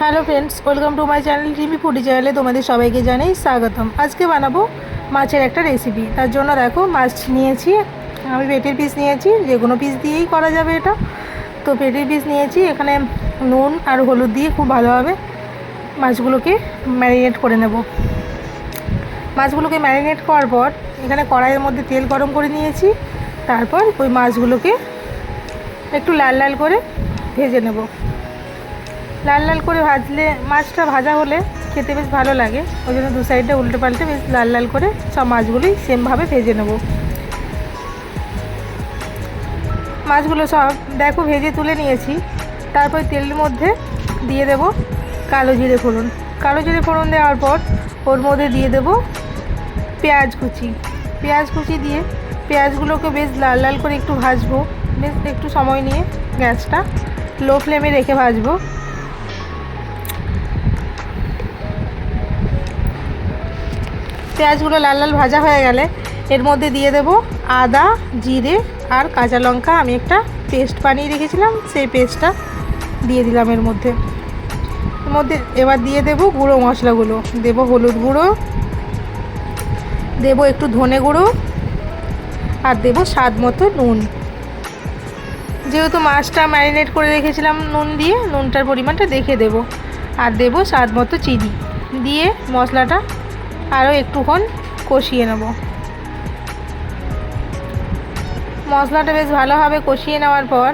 Hello friends, welcome to my channel TV foodie চ্যানেলে তোমাদের সবাইকে জানাই স্বাগতম। আজকে বানাবো মাছের একটা রেসিপি তার জন্য দেখো মাছ নিয়েছি, আমি পেটির পিস নিয়েছি, যে কোনো পিস দিয়েই করা যাবে এটা। তো পেটের পিস নিয়েছি, এখানে নুন আর হলুদ দিয়ে খুব ভালোভাবে মাছগুলোকে ম্যারিনেট করে নেব। মাছগুলোকে ম্যারিনেট করার পর, এখানে কড়াইয়ের মধ্যে তেল গরম করে নিয়েছি, তারপর ওই মাছগুলোকে একটু লাল লাল করে ভেজে নেব। লাল লাল করে ভাজলে, মাছটা ভাজা হলে খেতে বেশ ভালো লাগে। ওই জন্য দু সাইডটা উল্টে পাল্টে বেশ লাল লাল করে সব মাছগুলোই সেমভাবে ভেজে নেব। মাছগুলো সব দেখো ভেজে তুলে নিয়েছি। তারপর তেলের মধ্যে দিয়ে দেব কালো জিরে ফোড়ন। কালো জিরে ফোড়ন দেওয়ার পর ওর মধ্যে দিয়ে দেব পেঁয়াজ কুচি। পেঁয়াজ কুচি দিয়ে পেঁয়াজগুলোকে বেশ লাল লাল করে একটু ভাজবো। বেশ একটু সময় নিয়ে গ্যাসটা লো ফ্লেমে রেখে ভাজবো। পেঁয়াজগুলো লাল লাল ভাজা হয়ে গেলে এর মধ্যে দিয়ে দেব আদা, জিরে আর কাঁচা লঙ্কা। আমি একটা পেস্ট বানিয়ে রেখেছিলাম, সেই পেস্টটা দিয়ে দিলাম এর মধ্যে। এর মধ্যে এবার দিয়ে দেব গুঁড়ো মশলাগুলো। দেব হলুদ গুঁড়ো, দেব একটু ধনে গুঁড়ো, আর দেব স্বাদ মতো নুন। যেহেতু মাছটা ম্যারিনেট করে রেখেছিলাম নুন দিয়ে, নুনটার পরিমাণটা দেখে দেব। আর দেব স্বাদ মতো চিনি। দিয়ে মশলাটা আরও একটুক্ষণ কষিয়ে নেব। মশলাটা বেশ ভালোভাবে কষিয়ে নেওয়ার পর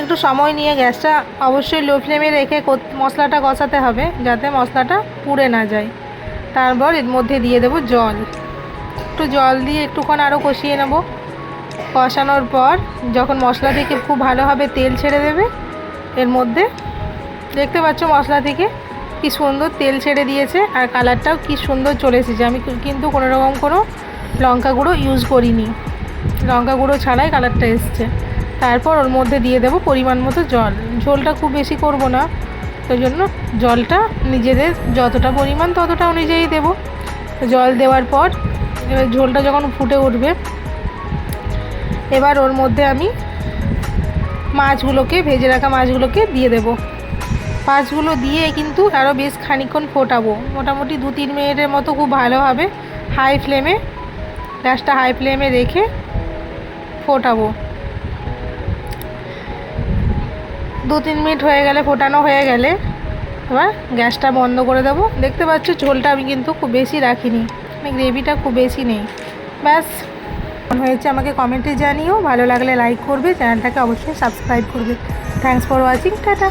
একটু সময় নিয়ে গ্যাসটা অবশ্যই লো ফ্লেমে রেখে মশলাটা কষাতে হবে যাতে মশলাটা পুড়ে না যায়। তারপর এর মধ্যে দিয়ে দেব জল। একটু জল দিয়ে একটুক্ষণ আরও কষিয়ে নেব। কষানোর পর যখন মশলা থেকে খুব ভালোভাবে তেল ছেড়ে দেবে, এর মধ্যে দেখতে পাচ্ছ মশলা থেকে কি সুন্দর তেল ছেড়ে দিয়েছে আর কালারটাও কি সুন্দর চলে এসেছে। আমি কিন্তু কোনো রকম কোনো লঙ্কা গুঁড়ো ইউজ করিনি। লঙ্কা গুঁড়ো ছাড়াই কালারটা এসছে। তারপর ওর মধ্যে দিয়ে দেবো পরিমাণ মতো জল। ঝোলটা খুব বেশি করব না। ওই জন্য জলটা নিজেদের যতটা পরিমাণ ততটা অনুযায়ী দেব। জল দেওয়ার পর এবার ঝোলটা যখন ফুটে উঠবে, এবার ওর মধ্যে আমি মাছগুলোকে, ভেজে রাখা মাছগুলোকে দিয়ে দেব। মাছগুলো দিয়ে কিন্তু আরও বেশ খানিক্ষণ ফোটাবো। মোটামুটি দু তিন মিনিটের মতো খুব ভালোভাবে হাই ফ্লেমে, গ্যাসটা হাই ফ্লেমে রেখে ফোটাবো। দু তিন মিনিট হয়ে গেলে, ফোটানো হয়ে গেলে এবার গ্যাসটা বন্ধ করে দেবো। দেখতে পাচ্ছ ঝোলটা আমি কিন্তু খুব বেশি রাখিনি। মানে গ্রেভিটা খুব বেশি নেই। ব্যাস হয়েছে আমাকে কমেন্টে জানিও। ভালো লাগলে লাইক করবে, চ্যানেলটাকে অবশ্যই সাবস্ক্রাইব করবে। Thanks for watching tata.